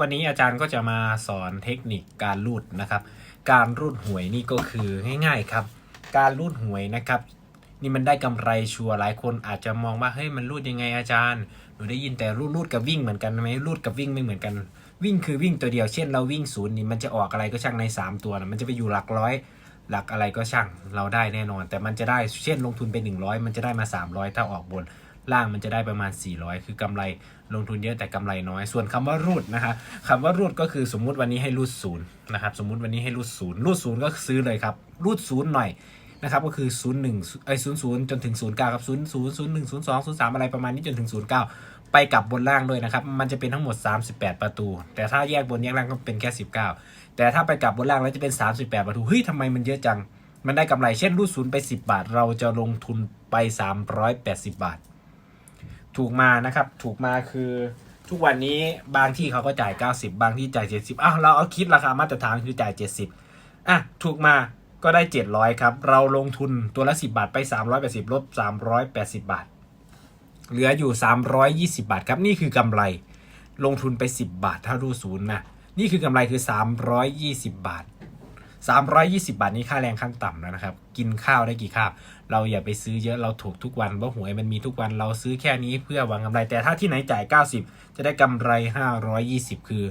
วันนี้อาจารย์ก็จะมาสอนเทคนิคการรูดนะครับ การรูดหวยนี่ก็คือง่ายๆครับ การรูดหวยนะครับ นี่มันได้กำไรชัวร์หลายคนอาจจะมองว่าเฮ้ยมันรูดยังไงอาจารย์หนูได้ยินแต่รูดรูดกับวิ่งเหมือนกันไหมรูดกับวิ่งไม่เหมือนกัน วิ่งคือวิ่งตัวเดียวเช่นเราวิ่งศูนย์นี่มันจะออกอะไรก็ช่างใน 3 ตัวนะมันจะไปอยู่หลักร้อย หลักอะไรก็ช่างเราได้แน่นอน แต่มันจะได้เช่นลงทุนไป 100 มันจะได้มา 300 ถ้าออกบน ล่างมันจะได้ประมาณ 400 คือกำไรลงทุนเยอะแต่กำไรน้อย ส่วนคำว่ารูดนะฮะคำว่ารูดก็คือสมมุติวันนี้ให้รูดศูนย์นะครับสมมุติวันนี้ให้รูดศูนย์รูดศูนย์ก็ซื้อเลยครับรูดศูนย์หน่อยนะครับก็คือ 0 1ไอ้ศูนย์ศูนย์จนถึง 0 9 ครับ 0 0 0 1 0 2 0 3 อะไรประมาณนี้จนถึง 0 9 ไปกลับบนล่างด้วยนะครับ มันจะเป็นทั้งหมด 38 ประตู แต่ถ้าแยกบนแยกล่างก็เป็นแค่ 19 แต่ถ้าไปกลับบนล่างแล้วจะเป็น 38 ประตู เฮ้ยทำไมมันเยอะจัง มันได้กำไรเช่นรูดศูนย์ไป 10 บาท เราจะลงทุนไป 380 บาท ถูกมานะครับ ถูกมาคือทุกวันนี้บางที่เขาก็จ่าย 90 บางที่จ่าย 70อ้าวเราเอาคิดราคามาตรฐานคือจ่าย 70อะถูกมาก็ได้ 700 ครับ เราลงทุนตัวละ 10 บาทไป 380ลบ380 บาท เหลืออยู่ 320 บาท ครับนี่คือกำไร ลงทุนไป 10 บาท ถ้ารูศูนย์นะนี่คือกำไรคือ 320 บาท 320 บาทนี้ค่าแรงขั้นต่ำแล้วนะครับ กินข้าวได้กี่คาบ เราอย่าไปซื้อเยอะเราถูกทุกวันเพราะหวยมันมีทุกวันเราซื้อแค่นี้เพื่อหวังกำไร แต่ถ้าที่ไหนจ่าย 90 จะได้กำไร 520 คือ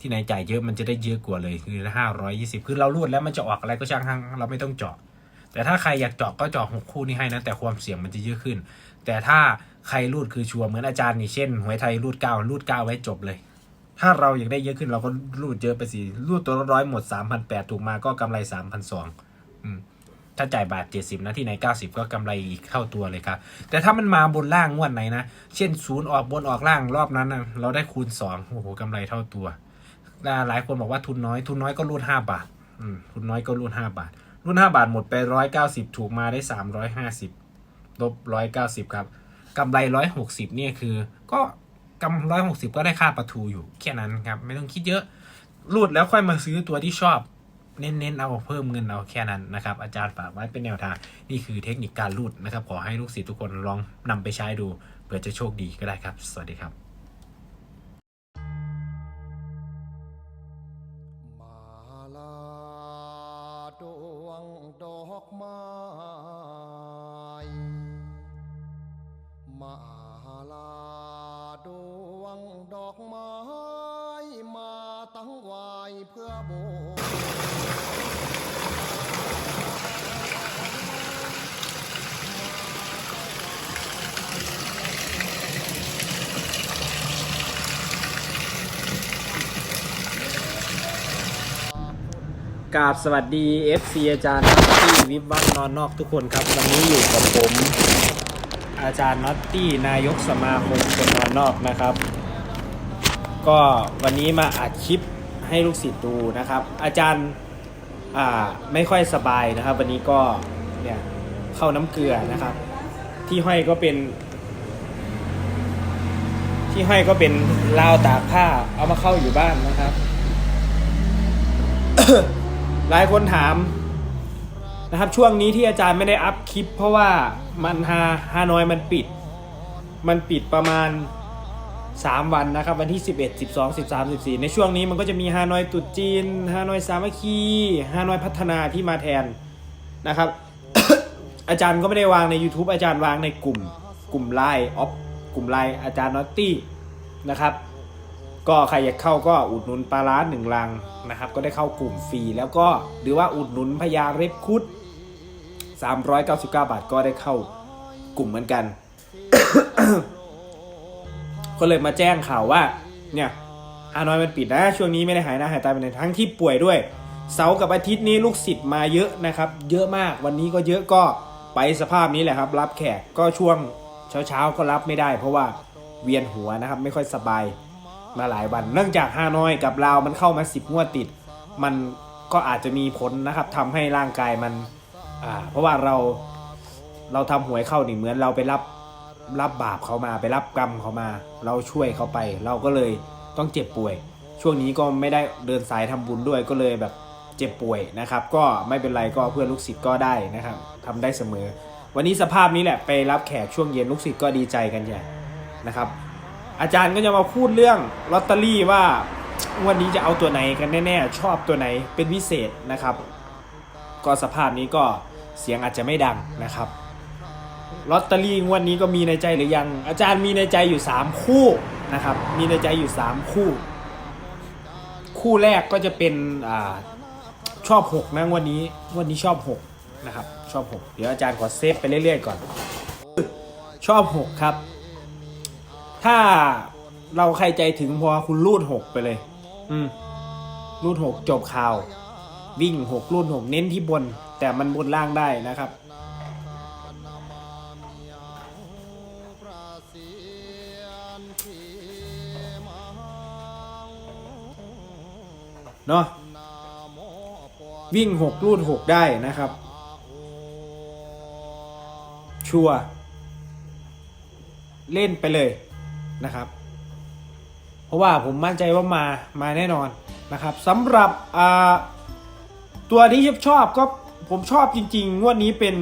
ที่ไหนจ่ายเยอะมันจะได้เยอะกว่าเลยคือ 520 คือเรารูดแล้วมันจะออกอะไรก็ช่างทั้งเราไม่ต้องเจาะ แต่ถ้าใครอยากเจาะก็เจาะหกคู่นี้ให้นะแต่ความเสี่ยงมันจะเยอะขึ้น แต่ถ้าใครรูดคือชัวร์เหมือนอาจารย์นี่เช่นหวยไทยรูดเก้ารูดเก้าไว้จบเลย ถ้าเราอยากได้เยอะขึ้นเราก็รูดเยอะไปสิรูดตัวร้อยหมด 3,800 ถูกมาก็กำไร 3,200อืมถ้าจ่ายบาท 70 นะที่ไหน 90 ก็กำไรอีกเท่าตัวเลยครับ แต่ถ้ามันมาบนล่างงวดไหนนะ เช่นศูนย์ออกบนออกล่างรอบนั้นนะเราได้คูณ 2 โอ้โหกำไรเท่าตัว หลายคนบอกว่าทุนน้อย ทุนน้อยก็รูด 5 บาท อืม ทุนน้อยก็รูด 5 บาท รูด 5 บาทหมดไป 190 ถูกมาได้ 350 ลบ 190 ครับกำไร 160 เนี่ยคือ ก็ กำร้อยหกสิบก็ได้ค่าประทูอยู่แค่นั้นครับ ไม่ต้องคิดเยอะรูดแล้วค่อยมาซื้อตัวที่ชอบ เน้นๆเอาเพิ่มเงินเอาแค่นั้นนะครับ อาจารย์ฝากไว้เป็นแนวทาง นี่คือเทคนิคการรูดนะครับ ขอให้ลูกศิษย์ทุกคนลองนำไปใช้ดูเผื่อจะโชคดีก็ได้ครับ สวัสดีครับ ราบสวัสดี FC อาจารย์ที่วิบวัฒนอนนอกทุกคนครับ วันนี้อยู่กับผม อาจารย์น็อตตี้นายกสมาคมคนนอนนอกนะครับ ก็วันนี้มาอัดคลิปให้ลูกศิษย์ดูนะครับ อาจารย์อ่าไม่ค่อยสบายนะครับ วันนี้ก็เนี่ยเข้าน้ำเกลือนะครับ ที่ห้อยก็เป็น ที่ห้อยก็เป็นราวตากผ้าเอามาเข้าอยู่บ้านนะครับ หลายคนถามนะครับช่วงนี้ที่อาจารย์ไม่ได้อัพคลิป เพราะว่ามันฮาฮานอยมันปิด มันปิดประมาณ 3 วันนะครับ วันที่ 11 12 13 14 ในช่วงนี้มันก็จะมีฮานอยตรุษจีนฮานอยสามัคคีฮานอยพัฒนาที่มาแทนนะครับ อาจารย์ก็ไม่ได้วางใน YouTube อาจารย์วางในกลุ่ม กลุ่มไลน์ออฟกลุ่มไลน์อาจารย์นอตตี้นะครับ ก็ใครอยากเข้าก็อุดหนุนปลาร้าหนึ่งลังนะครับ ก็ได้เข้ากลุ่มฟรีแล้วก็หรือว่าอุดหนุนพญาเร็บคุด 399 บาทก็ได้เข้ากลุ่มเหมือนกัน ก็เลยมาแจ้งข่าวว่า เนี่ยฮานอยมันปิดนะ ช่วงนี้ไม่ได้หายหน้าหายตาไปไหนทั้งที่ป่วยด้วย เสาร์กับอาทิตย์นี้ลูกศิษย์มาเยอะนะครับ เยอะมากวันนี้ก็เยอะก็ไปสภาพนี้แหละครับ รับแขกก็ช่วงเช้าๆก็รับไม่ได้ เพราะว่าเวียนหัวนะครับ ไม่ค่อยสบาย มาหลายวัน เนื่องจากฮานอยกับลาวมันเข้ามาสิบงวดติด มันก็อาจจะมีผลนะครับทำให้ร่างกายมันอ่าเพราะว่าเราเราทำหวยเข้านี่เหมือนเราไปรับรับบาปเขามาไปรับกรรมเขามา เราช่วยเขาไป เราก็เลยต้องเจ็บป่วย ช่วงนี้ก็ไม่ได้เดินสายทำบุญด้วยก็เลยแบบเจ็บป่วยนะครับ ก็ไม่เป็นไรก็เพื่อนลูกศิษย์ก็ได้นะครับทำได้เสมอ วันนี้สภาพนี้แหละไปรับแขกช่วงเย็นลูกศิษย์ก็ดีใจกันใหญ่นะครับ อาจารย์ก็จะมาพูดเรื่องลอตเตอรี่ว่าวันนี้จะเอาตัวไหนกันแน่ๆ ชอบตัวไหนเป็นพิเศษนะครับ ก็สภาพนี้ก็เสียงอาจจะไม่ดังนะครับลอตเตอรี่งวันนี้ก็มีในใจหรือยัง อาจารย์มีในใจอยู่ 3 คู่นะครับ มีในใจอยู่ 3 คู่ คู่แรกก็จะเป็นอ่าชอบ6นะงวันนี้งวันนี้ชอบ6นะครับชอบ 6 เดี๋ยวอาจารย์ขอเซฟไปเรื่อยๆก่อน ชอบ 6 ครับ ถ้าเราใครใจถึงพอคุณรูด6ไปเลย อืมรูด6จบข่าว วิ่ง6รูด6เน้นที่บน แต่มันบนล่างได้นะครับเนาะวิ่ง6รูด6ได้นะครับ ชัวร์เล่นไปเลย นะครับ เพราะว่าผมมั่นใจว่ามามาแน่นอนนะครับสำหรับตัวที่ชอบก็ผมชอบจริง ๆ งวดนี้เป็น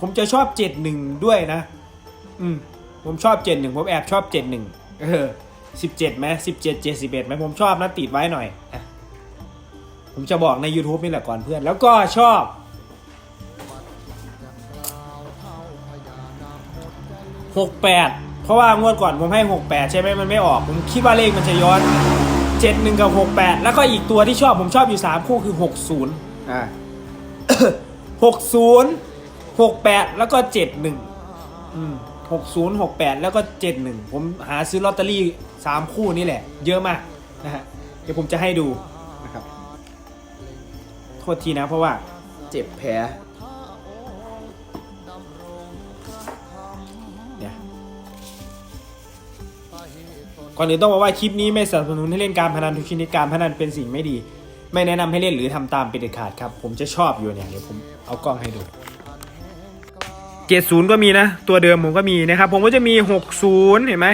ผมจะชอบ71ด้วยนะ อืมผมชอบ71ผมแอบชอบ71เออ17ไหม17 71ไหมผมชอบนะติดไว้หน่อยอผมจะบอกใน YouTube นี่แหละก่อนเพื่อน แล้วก็ชอบ68 เพราะว่างวดก่อนผมให้ 68 ใช่ไหมมันไม่ออก ผมคิดว่าเลขมันจะย้อน 71 กับ 68 แล้วก็อีกตัวที่ชอบผมชอบอยู่ 3 คู่คือ 60 อ่า 60 68 แล้วก็ 71 อืม 60 68 แล้วก็ 71 ผมหาซื้อลอตเตอรี่ 3 คู่นี่แหละ เยอะมากนะฮะ เดี๋ยวผมจะให้ดูนะครับ โทษทีนะเพราะว่า เจ็บแผล ก่อนอื่นต้องบอกว่าคลิปนี้ไม่สนับสนุนให้เล่นการพนันทุกชนิดการพนันเป็นสิ่งไม่ดี ไม่แนะนำให้เล่นหรือทำตามเป็นเด็ดขาดครับ ผมจะชอบอยู่เนี่ยเดี๋ยวผมเอากล้องให้ดู 70 ก็มีนะ ตัวเดิมผมก็มีนะครับ ผมก็จะมี 60 เห็นไหม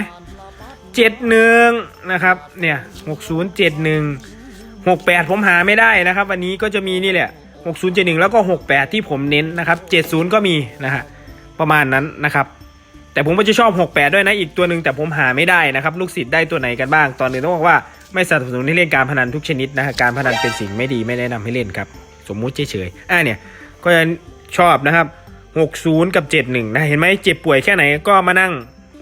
71 นะครับ เนี่ย 60 71 68 ผมหาไม่ได้นะครับ วันนี้ก็จะมีนี่แหละ 6071 แล้วก็ 68 ที่ผมเน้นนะครับ 70 ก็มีนะฮะประมาณนั้นนะครับ แต่ผมก็จะชอบ 68 ด้วยนะอีกตัวหนึ่งแต่ผมหาไม่ได้นะครับ ลูกศิษย์ได้ตัวไหนกันบ้าง ตอนนี้ต้องบอกว่าไม่สนับสนุนให้เล่นการพนันทุกชนิดนะการพนันเป็นสิ่งไม่ดีไม่แนะนำให้เล่นครับ สมมุติเฉยๆอะเนี่ยก็จะชอบนะครับ 60 กับ 71 นะเห็นไหมเจ็บป่วยแค่ไหนก็มานั่ง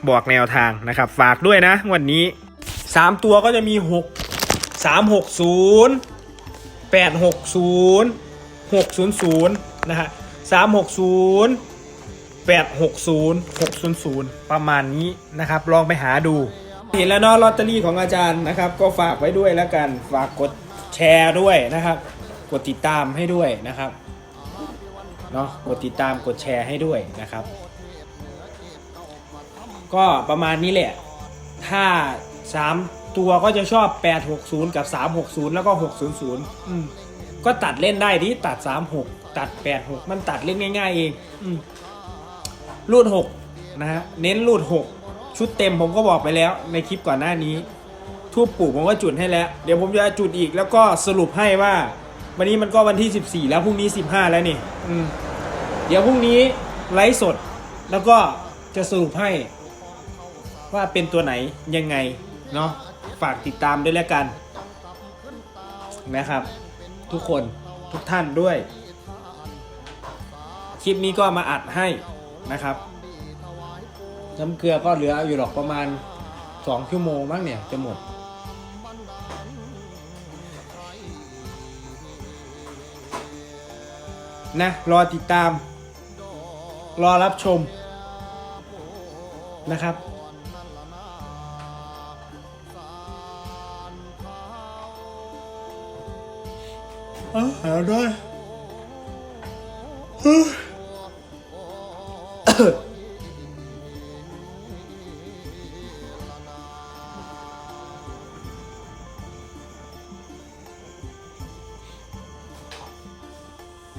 บอกแนวทางนะครับ ฝากด้วยนะวันนี้ 3 ตัวก็จะมี 6 3 6 0 8 6 0 6 0 0นะฮะ3 8 6 0 6 0 0 ประมาณนี้นะครับ ลองไปหาดู เห็นแล้วเนาะลอตเตอรี่ของอาจารย์นะครับ ก็ฝากไว้ด้วยแล้วกัน ฝากกดแชร์ด้วยนะครับ กดติดตามให้ด้วยนะครับเนาะกดติดตามกดแชร์ให้ด้วยนะครับ ก็ประมาณนี้แหละ ถ้า 3 ตัวก็จะชอบ 860 กับ 360 แล้วก็ 600อืมก็ตัดเล่นได้ที่ตัด 36 ตัด 86 มันตัดเล่นง่าย ๆ เอง อืม รูด6นะฮะเน้นรูด6ชุดเต็มผมก็บอกไปแล้วในคลิปก่อนหน้านี้ ทูบปู่ผมก็จุดให้แล้ว เดี๋ยวผมจะจุดอีกแล้วก็สรุปให้ว่า วันนี้มันก็วันที่ 14 แล้วพรุ่งนี้ 15 แล้วนี่อืเดี๋ยวพรุ่งนี้ไลฟ์สด แล้วก็จะสรุปให้ว่าเป็นตัวไหนยังไงเนาะฝากติดตามด้วยแล้วกันนะครับ ทุกคนทุกท่านด้วย คลิปนี้ก็มาอัดให้ นะครับน้ำเกลือก็เหลืออยู่หรอกประมาณ2ชั่วโมงมั้งเนี่ยจะหมด นะ รอติดตาม รอรับชมนะครับอาหาด้วย เ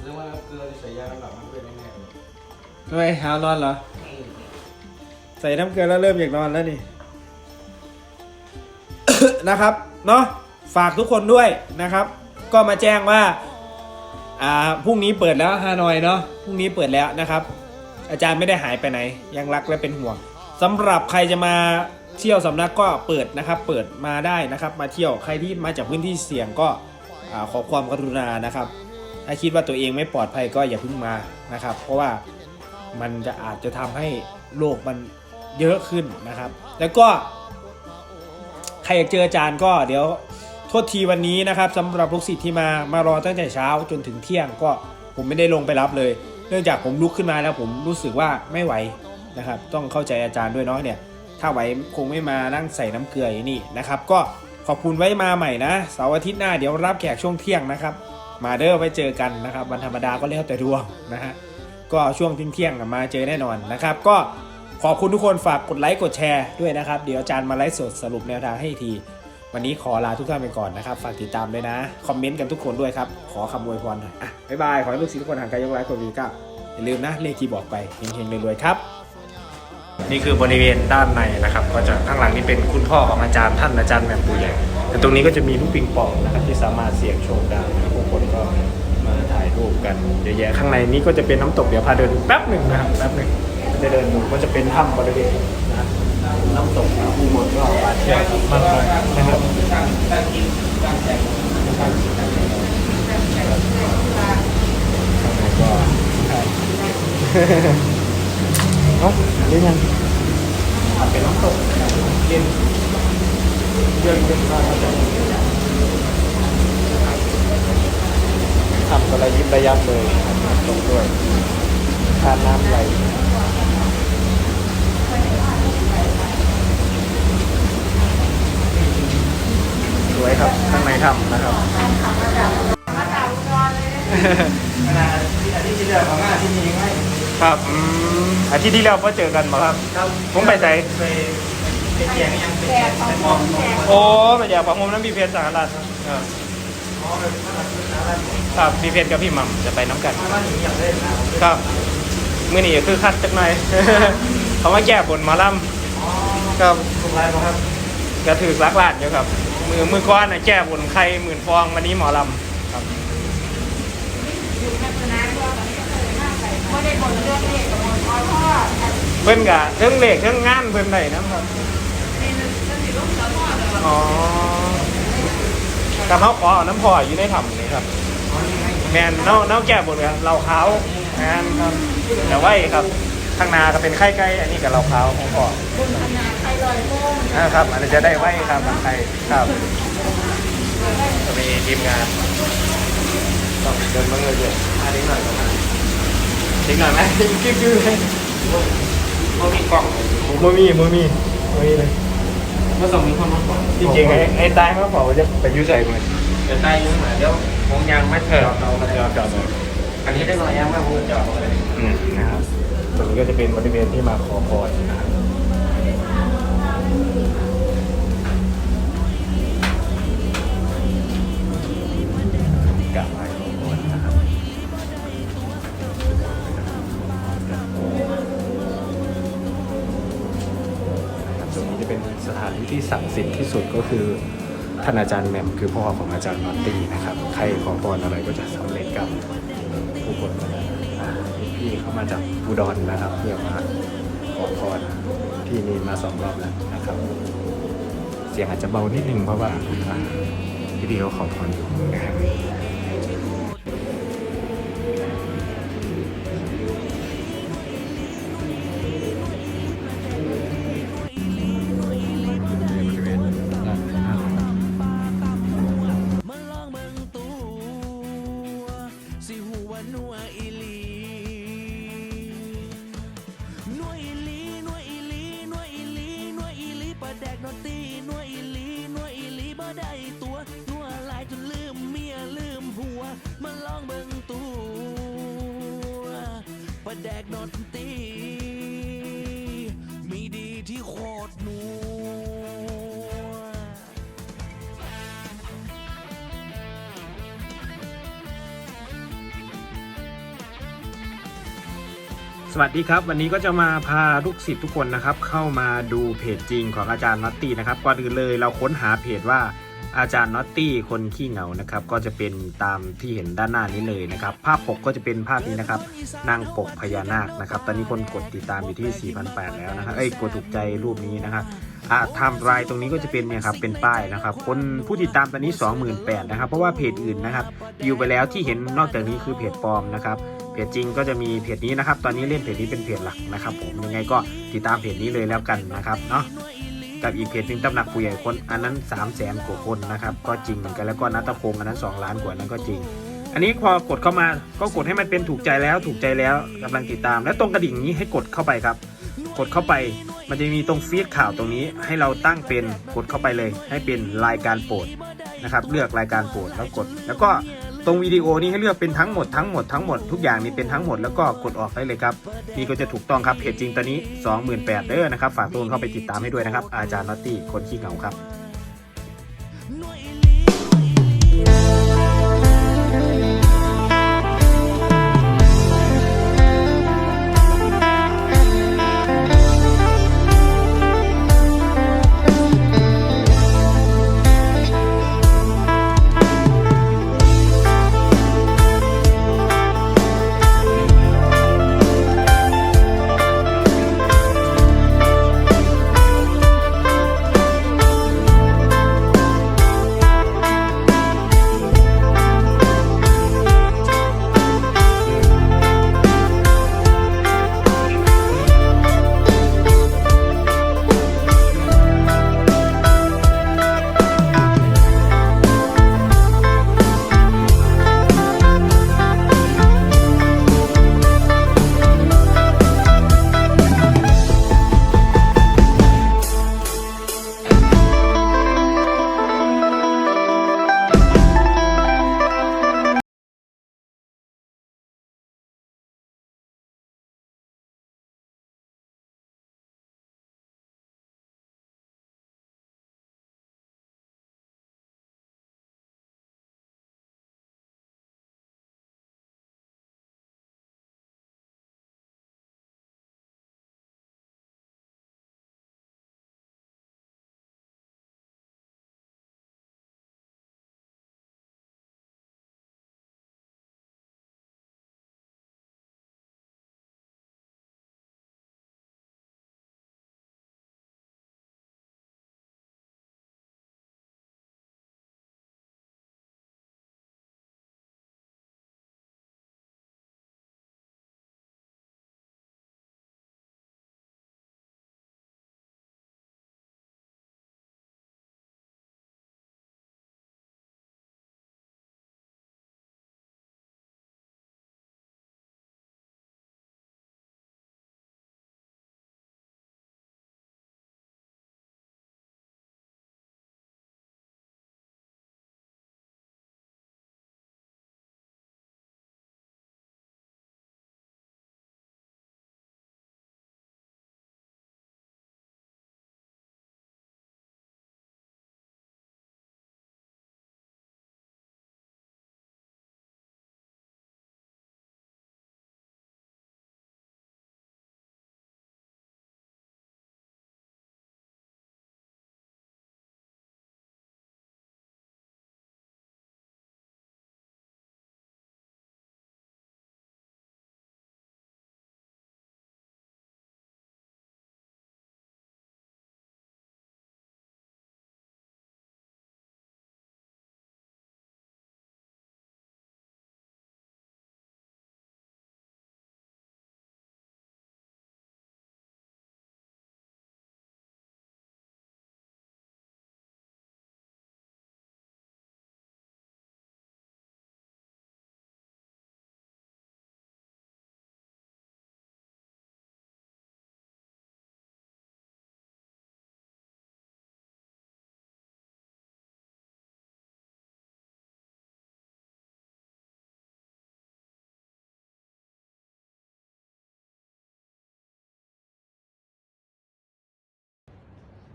รื่องว่าเกลือใส่ยาลับมันเป็นยังไงทำไมหาวนอนเหรอ ใส่น้ำเกลือแล้วเริ่มอยากนอนแล้วนี่ นะครับ เนาะฝากทุกคนด้วยนะครับ ก็มาแจ้งว่า อ่าพรุ่งนี้เปิดแล้วฮานอยเนาะพรุ่งนี้เปิดแล้วนะครับ อาจารย์ไม่ได้หายไปไหน ยังรักและเป็นห่วงสำหรับใครจะมาเที่ยวสำนักก็เปิดนะครับ เปิดมาได้นะครับ มาเที่ยวใครที่มาจากพื้นที่เสี่ยงก็ขอความกรุณานะครับ ถ้าคิดว่าตัวเองไม่ปลอดภัยก็อย่าเพิ่งมานะครับ เพราะว่ามันจะอาจจะทำให้โรคมันเยอะขึ้นนะครับ แล้วก็ ใครอยากเจออาจารย์ก็เดี๋ยวโทษทีวันนี้นะครับสำหรับลูกศิษย์ที่มามารอตั้งแต่เช้าจนถึงเที่ยงก็ผมไม่ได้ลงไปรับเลย เนื่องจากผมลุกขึ้นมาแล้วผมรู้สึกว่าไม่ไหวนะครับ ต้องเข้าใจอาจารย์ด้วยเนาะเนี่ย ถ้าไหวคงไม่มานั่งใส่น้ำเกลืออย่างนี่นะครับ ก็ขอบคุณไว้มาใหม่นะเสาร์อาทิตย์หน้าเดี๋ยวรับแขกช่วงเที่ยงนะครับ มาเด้อไปเจอกันนะครับวันธรรมดาก็แล้วแต่ดวงนะฮะก็ช่วงเที่ยงมาเจอแน่นอนนะครับ ก็ขอบคุณทุกคนฝากกดไลค์กดแชร์ด้วยนะครับ เดี๋ยวอาจารย์มาไลฟ์สดสรุปแนวทางให้ที วันนี้ขอลาทุกท่านไปก่อนนะครับ ฝากติดตามด้วยนะ คอมเมนต์กันทุกคนด้วยครับ ขอคำอวยพรหน่อยอะบ๊ายบาย ขอให้ลูกศิษย์ทุกคนห่างไกลยกไลค์กดวีก้าอย่าลืมนะเลขที่บอกไปเฮงๆรวยๆครับ นี่คือบริเวณด้านในนะครับ ก็จะข้างหลังนี่เป็นคุณพ่อของอาจารย์ท่านอาจารย์แหม่มปูใหญ่แต่ตรงนี้ก็จะมีลูกปิงปองนะครับที่สามารถเสี่ยงโชคได้นะครับผู้คนก็มาถ่ายรูปกันเยอะแยะข้างในนี้ก็จะเป็นน้ำตกเดี๋ยวพาเดินแป๊บหนึ่งนะครับแป๊บหนึ่งจะเดินดูก็จะเป็นถ้ำบริเวณนะน้ำตกนะผู้คนก็ เที่มากมายนะครับข้างเอ้าหรือยังเป็นน้ำตกเย็นเย็นเป็นมากทำอะไรยิบระยับเลยทำน้ำตกด้วยทานน้ำไหล วยครับข้างในถ้ำนะครับอาทิตย์ที่แล้วของอาทิตย์นี้ไงครับอืมอาทิตย์ที่แล้วพอเจอกันมาครับ ผมไปใส่ไปไปเกียงยังไปเกียงไปมองโอ้ไปอยากของผมน้ำพี่เพชรสารรัตน์ครับครับพี่เพชรกับพี่หม่ำจะไปน้ำกันครับมื่อนี้คือคัดจักหน่อยเขามาแก้บนหมาล่ำครับถูกไรครับกระถือลักลาดอยู่ครับ มือมือก้อนนะแก้บนใครหมื่นฟองวันนี้หมอลำครับเพิ่นกะเรื่องเลขเรื่องงานเพิ่นได้นะครับนี่มันจะสิลูกสาวพ่อเลยอ๋อแต่เขาขอเอาน้ำพออยู่ในถ้ำนี่ครับ แมนเน่าเน่าแก้บนครับเราขาวแมนครับแต่ว่าครับข้างนาก็เป็นไข่ไก่อันนี้กับเราขาวของพ่อ นาดไทรอยด์โป้งนะครับอันนี้จะได้ไว้ครับไข่ครับจะมีทีมงานต้องเดินมาเงยเยอะมาดิ้งหน่อยก่อนนะดิ้งหน่อยไหมดิ้งกิ้วกิ้วเลยก็มีกล่องโมมี่โมมี่โมมี่เลยเมื่อสองมีคนมาก่อนจริงๆไอ้ไอ้ตายเขาบอกว่าจะไปอยุ่ใส่เหมือนเดี๋ยวใต้ยังมาเดี๋ยวมองยางไม่เอเถิอดเราเราจะจอดเลยอันนี้ได้รอยยางไม่พูดจอดเลยอืมนะครับตรงนี้ก็จะเป็นบริเวณที่มาขอพรนะครับ จะเป็นสถานที่ที่ศักดิ์สิทธิ์ที่สุดก็คือท่านอาจารย์แหม่มคือพ่อของอาจารย์นอตตี้นะครับ ใครขอพรอะไรก็จะสำเร็จกับผู้คนมาแล้วพี่เขามาจากอุดรนะครับ เพื่อมาขอพรที่นี่มาสองรอบแล้วนะครับ เสียงอาจจะเบานิดนึงเพราะว่าพี่พี่เขาขอพรอยู่นะครับ ดกนตตี้นัวอีหลีนัวอีหลีบ่ได้ตัวนัวหลายจนลืมเมียลืมผัว มาลองเบิ่งตัวประแดกนอต วัสดีครับ วันนี้ก็จะมาพาลูกศิษย์ทุกคนนะครับ เข้ามาดูเพจจริงของอาจารย์น็อตตี้นะครับก่อนอื่นเลยเราค้นหาเพจว่าอาจารย์น็อตตี้คนขี้เหงานะครับ ก็จะเป็นตามที่เห็นด้านหน้านี้เลยนะครับ ภาพปกก็จะเป็นภาพนี้นะครับนางปกพญานาคนะครับ ตอนนี้คนกดติดตามอยู่ที่ 4,800 แล้วนะครับเอ้ยกดถูกใจรูปนี้นะครับ อ่าไทม์ไลน์ตรงนี้ก็จะเป็นเนี่ยครับเป็นป้ายนะครับ คนผู้ติดตามตอนนี้ 28,000นะครับ เพราะว่าเพจอื่นนะครับอยู่ไปแล้วที่เห็นนอกจากนี้คือเพจปลอมนะครับเพจจริงก็จะมีเพจนี้นะครับ ตอนนี้เล่นเพจนี้เป็นเพจหลักนะครับ ผมยังไงก็ติดตามเพจนี้เลยแล้วกันนะครับเนาะกับอีกเพจหนึ่งตำหนักผู้ใหญ่คนอันนั้น3 0 0แสนกว่าคนนะครับ ก็จริงเหมือนกันแล้วก็นัตพงศ์อันนั้น 2 ล้านกว่านั้นก็จริง อันนี้พอกดเข้ามาก็กดให้มันเป็นถูกใจแล้วถูกใจแล้วกำลังติดตาม และตรงกระดิ่งนี้ให้กดเข้าไปครับ กดเข้าไป มันจะมีตรงฟีดข่าวตรงนี้ให้เราตั้งเป็นกดเข้าไปเลย ให้เป็นรายการโปรดนะครับ เลือกรายการโปรดแล้วกด แล้วก็ตรงวิดีโอนี้ให้เลือกเป็นทั้งหมดทั้งหมดทั้งหมดทุกอย่างนี้เป็นทั้งหมดแล้วก็กดออกได้เลยครับนี่ก็จะถูกต้องครับเพจจริงตอนนี้ 28,000เด้อนะครับฝากตัวเข้าไปติดตามให้ด้วยนะครับอาจารย์นอตตี้คนขี้เหงาครับ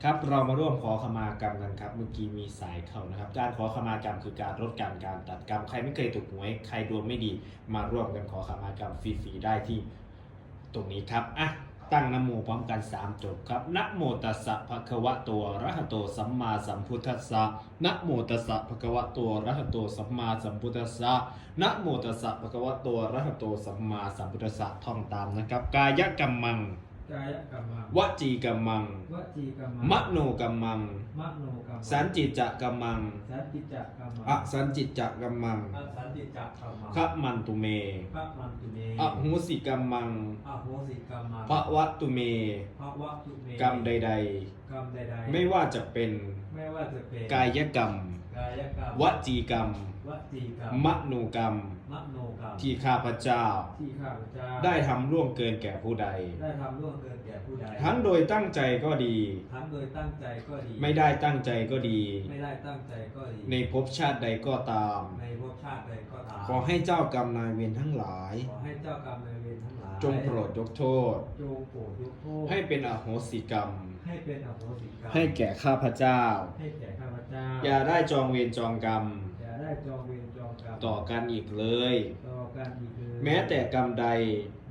ครับเรามาร่วมขอขมากรรมกันครับ เมื่อกี้มีสายเข้านะครับ การขอขมากรรมคือการลดกรรมการตัดกรรมใครไม่เคยถูกหวยใครดวงไม่ดี มาร่วมกันขอขมากรรมฟรีๆได้ที่ตรงนี้ครับอะตั้งนโมพร้อมกัน 3 จบครับนโมตัสสะภะคะวะโตอะระหะโตสัมมาสัมพุทธัสสะนโมตัสสะภะคะวะโตอะระหะโตสัมมาสัมพุทธัสสะนโมตัสสะภะคะวะโตอะระหะโตสัมมาสัมพุทธัสสะท่องตามนะครับ กายกรรมัง กายกรรมังวจีกัมมัง วจีกรรมังมโนกัมมัง มโนกรรมังสันจิตจะกัมมังสันติจักกรรมังอสันจิตจะกัมมังอสันติจักกรรมังขมันตุเมพระมันตุเมอโหสิกัมมังอโหสิกรรมังพระวัตตุเมพระวัตุเมกรรมใด กรรมใดๆ ๆ ไม่ว่าจะเป็นไม่ว่าจะเป็น กายกรรม กายกรรมวจีกรรม วจีกรรมมโนกรรม มโนกรรมที่ข้าพเจ้า ที่ข้าพเจ้าได้ทำล่วงเกินแก่ผู้ใด ได้ทำล่วงเกินแก่ผู้ใดทั้งโดยตั้งใจก็ดี ทั้งโดยตั้งใจก็ดีไม่ได้ตั้งใจก็ดี ไม่ได้ตั้งใจก็ดีในภพชาติใดก็ตาม ในภพชาติใดก็ตามขอให้เจ้ากรรมนายเวรทั้งหลาย ขอให้เจ้ากรรมนายเวรทั้งหลายจงโปรดยกโทษ จงโปรดยกโทษให้เป็นอโหสิกรรม ให้เป็นอโหสิกรรมให้แก่ข้าพเจ้า ให้แก่ข้าพเจ้าอย่าได้จองเวรจองกรรม อย่าได้จองเวรจองกรรมต่อกันอีกเลย ต่อกันอีกเลยแม้แต่กรรมใด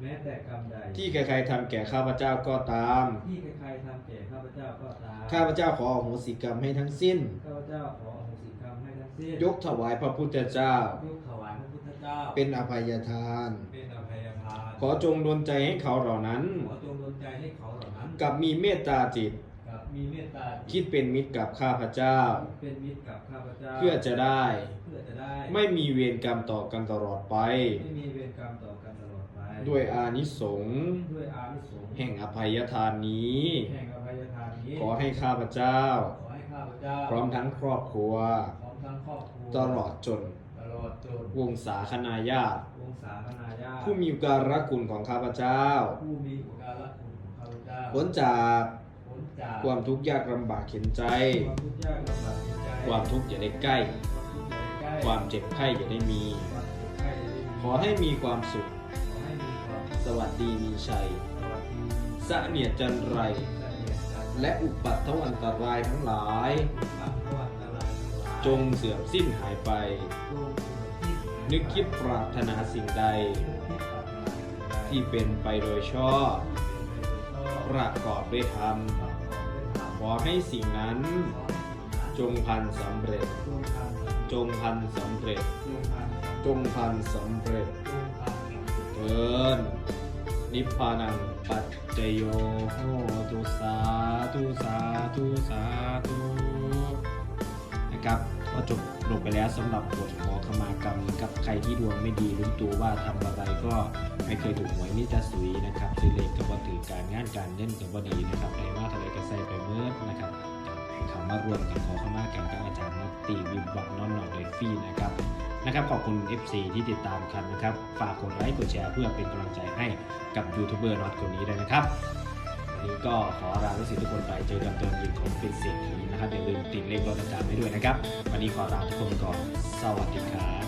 แม้แต่กรรมใด ที่ใครๆทำแก่ข้าพเจ้าก็ตาม ที่ใครๆทำแก่ข้าพเจ้าก็ตามข้าพเจ้าขออโหสิกรรมให้ทั้งสิ้น ข้าพเจ้าขออโหสิกรรมให้ทั้งสิ้นยกถวายพระพุทธเจ้า ยกถวายพระพุทธเจ้า เป็นอภัยทาน เป็นอภัยทาน ขอจงดลใจให้เขาเหล่านั้น ขอจงดลใจให้เขาเหล่านั้น กับมีเมตตาจิต กับมีเมตตาคิดเป็นมิตรกับข้าพเจ้า เป็นมิตรกับข้าพเจ้า เพื่อจะได้ เพื่อจะได้ ไม่มีเวรกรรมต่อกันตลอดไป ไม่มีเวรกรรมต่อกันตลอดไป ด้วยอานิสงส์ด้วยอานิสงส์แห่งอภัยทานนี้ แห่งอภัยทานนี้ ขอให้ข้าพเจ้า ขอให้ข้าพเจ้า พร้อมทั้งครอบครัว พร้อมทั้งครอบครัว ตลอดจนตลอดจนวงศาคณาญาติวงศาคณาญาติผู้มีการรักคุณของข้าพเจ้า ผู้มีอุปการะคุณของข้า พเจ้าพ้นจากพ้นจากความทุกข์ยากลำบากเข็นใจความทุกข์ยากลำบากในใจความทุกข์อย่าได้ใกล้ความทุกข์อย่าได้ใกล้ ความเจ็บไข้อย่าได้มีความเจ็บไข้อย่าได้มีขอให้มีความสุขขอให้มีความสวัสดีมีชัยสวัสดีเสนียดจันไรเสนียดจันทร์และอุปัตถวันตรายทั้งหลายปัตตวันตรายทั้งหลาย จงเสื่อมสิ้นหายไปจงเกิดที่นึกคิดปรารถนาสิ่งใดนึกคิดปรารถนาสิ่งใด ที่เป็นไปโดยชอบ ประกอบด้วยธรรม ขอให้สิ่งนั้น จงพันสำเร็จ จงพันสำเร็จ จงพันสำเร็จเทินนิพพานังปัจจโยโหตุสาธุสาธุสาธุนะครับก็จบ ลงไปแล้วสำหรับบทขอขมากรรมนะครับใครที่ดวงไม่ดีรู้ตัวว่าทำอะไรก็ไม่เคยถูกหวยนี่จะสุยนะครับซื้อเลกับวัตถุการงานการเล่นกับว่าดีนะครับได้มาทะเลกระใสไปเมื่อนะครับให้เขามารวมกันขอขมากันกับอาจารย์นัตตีวิมวักน้อนนอกเลยฟรีนะครับนะครับขอบคุณ FC ที่ติดตามกันนะครับฝากกดไลค์กดแชร์เพื่อเป็นกำลังใจให้กับยูทูบเบอร์น็อตคนนี้ด้วยนะครับวันนี้ก็ขอลาทุกสิ่งทุกคนไปเจอกันตอนยินของเป็นเศรษฐี นะครับอย่าลืมติดเลขรถอาจารย์ไว้ด้วยนะครับ วันนี้ขอลาทุกคนก่อนสวัสดีครับ